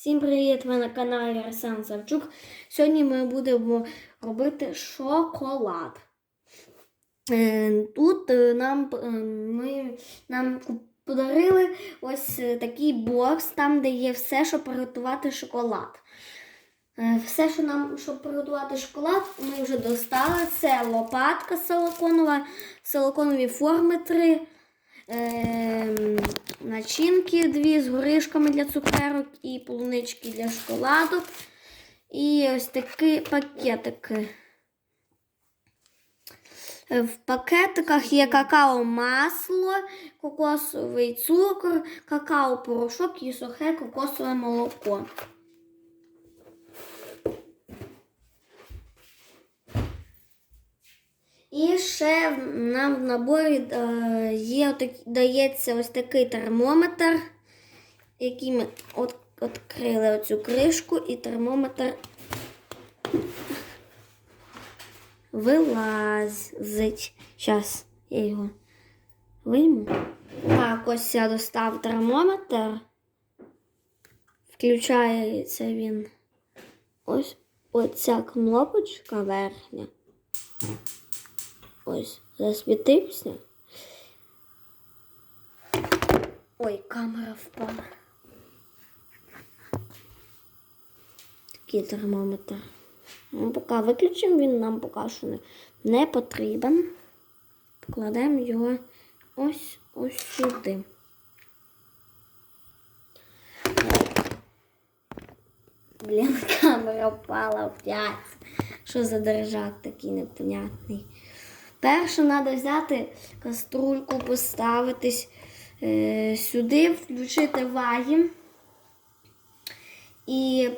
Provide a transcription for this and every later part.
Всім привіт! Ви на каналі Арсен Савчук. Сьогодні ми будемо робити шоколад. Е, Тут е, нам, е, ми, нам подарили ось такий бокс, там, де є все, щоб приготувати шоколад. Все, що нам, щоб приготувати шоколад, ми вже достали. Це лопатка силиконова, силиконові форми три, ем, начинки дві з горішками для цукерок і полунички для шоколаду. І ось такі пакетики. В пакетиках є какао-масло, кокосовий цукор, какао-порошок і сухе кокосове молоко. І ще нам в наборі е, є дається ось такий термометр, який ми відкрили оцю кришку, і термометр вилазить. Зараз я його вийму. Так, ось я достав термометр. Включається він. Ось оця кнопочка верхня. Ось, засвітився. Ой, камера впала. Такий термометр. Ну, поки виключимо, він нам поки що не, не потрібен. Покладемо його ось ось сюди. Блін, камера впала опять. Що за держак такий непонятний. Перше треба взяти каструльку, поставитись е, сюди, включити ваги. І,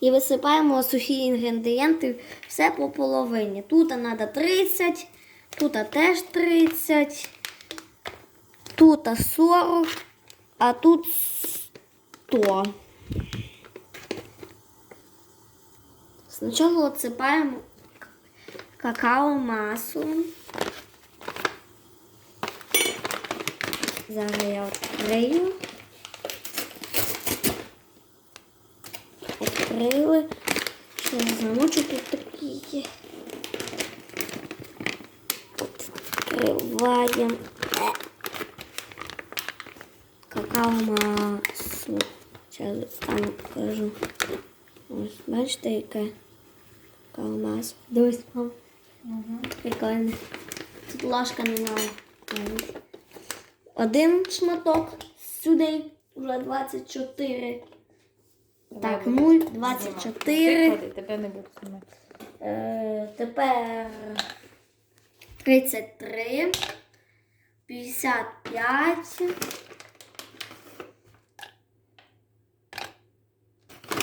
і висипаємо сухі інгредієнти все по половині. Тут треба 30, тут теж 30, тут 40, а тут 100. Спочатку отсипаємо какао-масу. Зараз я відкрию. Відкрили. Що я замочу тут такі. Відкриваємо Е. какао-масу. Зараз там покажу. Ось, бачите, яке какао-масу. Дивись, мам. Прикольно. Тут ложка немає. Один шматок сюди вже 24. Так, 0, 24. Виходи, тебе не знімати. Е, тепер 33, 55,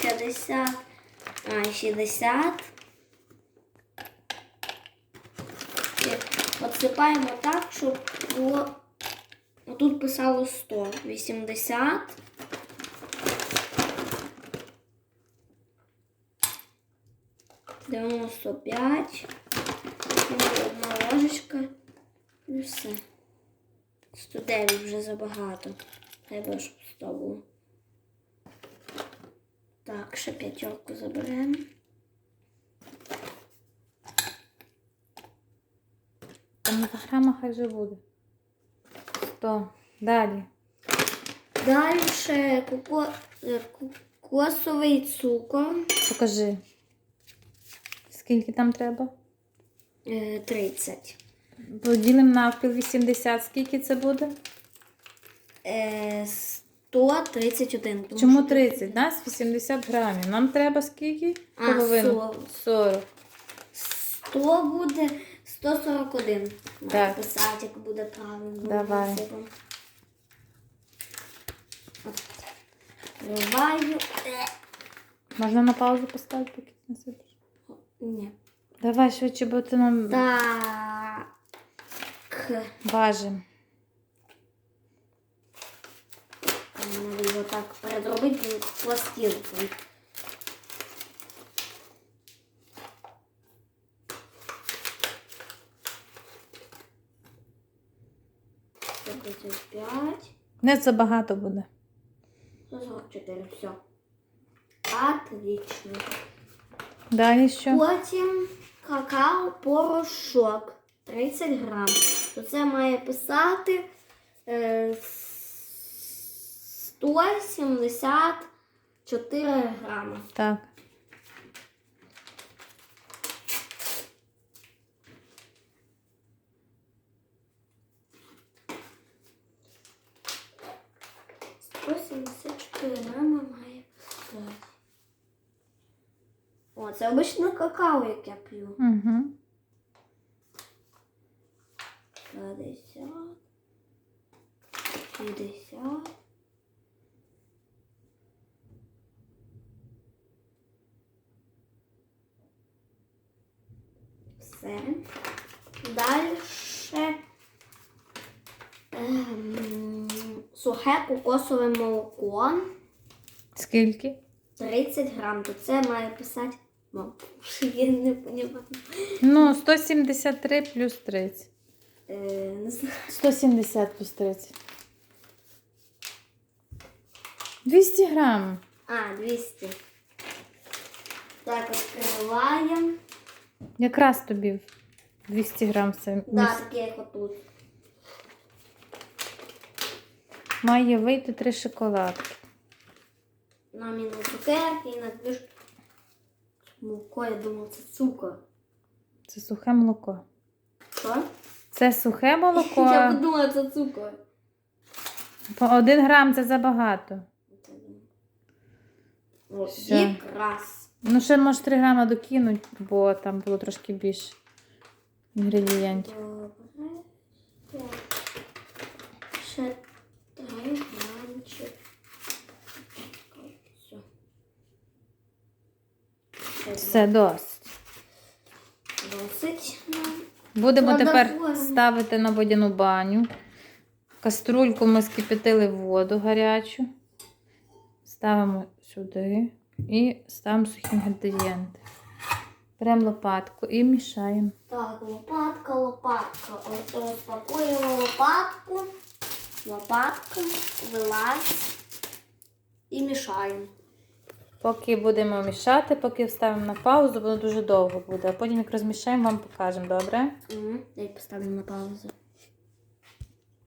50, а, 60. І Отсипаємо так, щоб було. Тут писало 100, 80. Дев'яносто. Одна ложечка. І все. 109 вже забагато. Треба, щоб 100 було. Так, ще п'ятерку заберемо. Там на грама хай вже буде. Сто. Далі. Далі ще коко... е, кокосовий цукор Покажи. Скільки там треба? е, 30. Поділимо навпіл 80. Скільки це буде? Е, 131. тому Чому що 30? Нас 80 грамів. Нам треба скільки? А, Половину. 40. 40. 100 буде 141. Так. Писати, як буде правильно. Давай. Насипом. От. Вриваю. Е. Можна на паузу поставити, поки ти насипиш? Ні. Давай швидше, бо ти нам Так. важимо. Треба його так передробити пластинкою. Тридцять п'ять. Не забагато буде. 144, все. Отлично. Далі що? Потім какао порошок 30 грам. То це має писати е, 174 грами. Так. – 174 грами має писати. О, це обичне какао, як я п'ю. Угу. 50, 50. Все. Далі ем, сухе кокосове молоко Скільки? 30 грам. То це має писати. Ну, я не розумію. Ну, 173 плюс 30. Е, не знаю. 170 плюс 30. 200 грам. А, 200. Так, відкриваємо. Якраз тобі 200 грам це Да, міс- таке як отут. має вийти три шоколадки. На міну цукерки і на дві ж- молоко, я думав, це цукор. Це сухе молоко. Що? Це сухе молоко. Я подумала, це цукор. По один грам це забагато. О, якраз. Ну, ще може 3 грама докинуть, бо там було трошки більше інгредієнтів. Добре. Ще три грамчик. Все. Все досить. Досить. Будемо тепер ставити на водяну баню. Каструльку ми скипятили в воду гарячу. Ставимо сюди і ставимо сухі інгредієнти. Беремо лопатку і мішаємо. Так, лопатка, лопатка. Ось розпакуємо лопатку. Лопатка, вилазь і мішаємо. Поки будемо мішати, поки вставимо на паузу, воно дуже довго буде. А потім, як розмішаємо, вам покажемо, добре? Угу. Дай поставлю на паузу.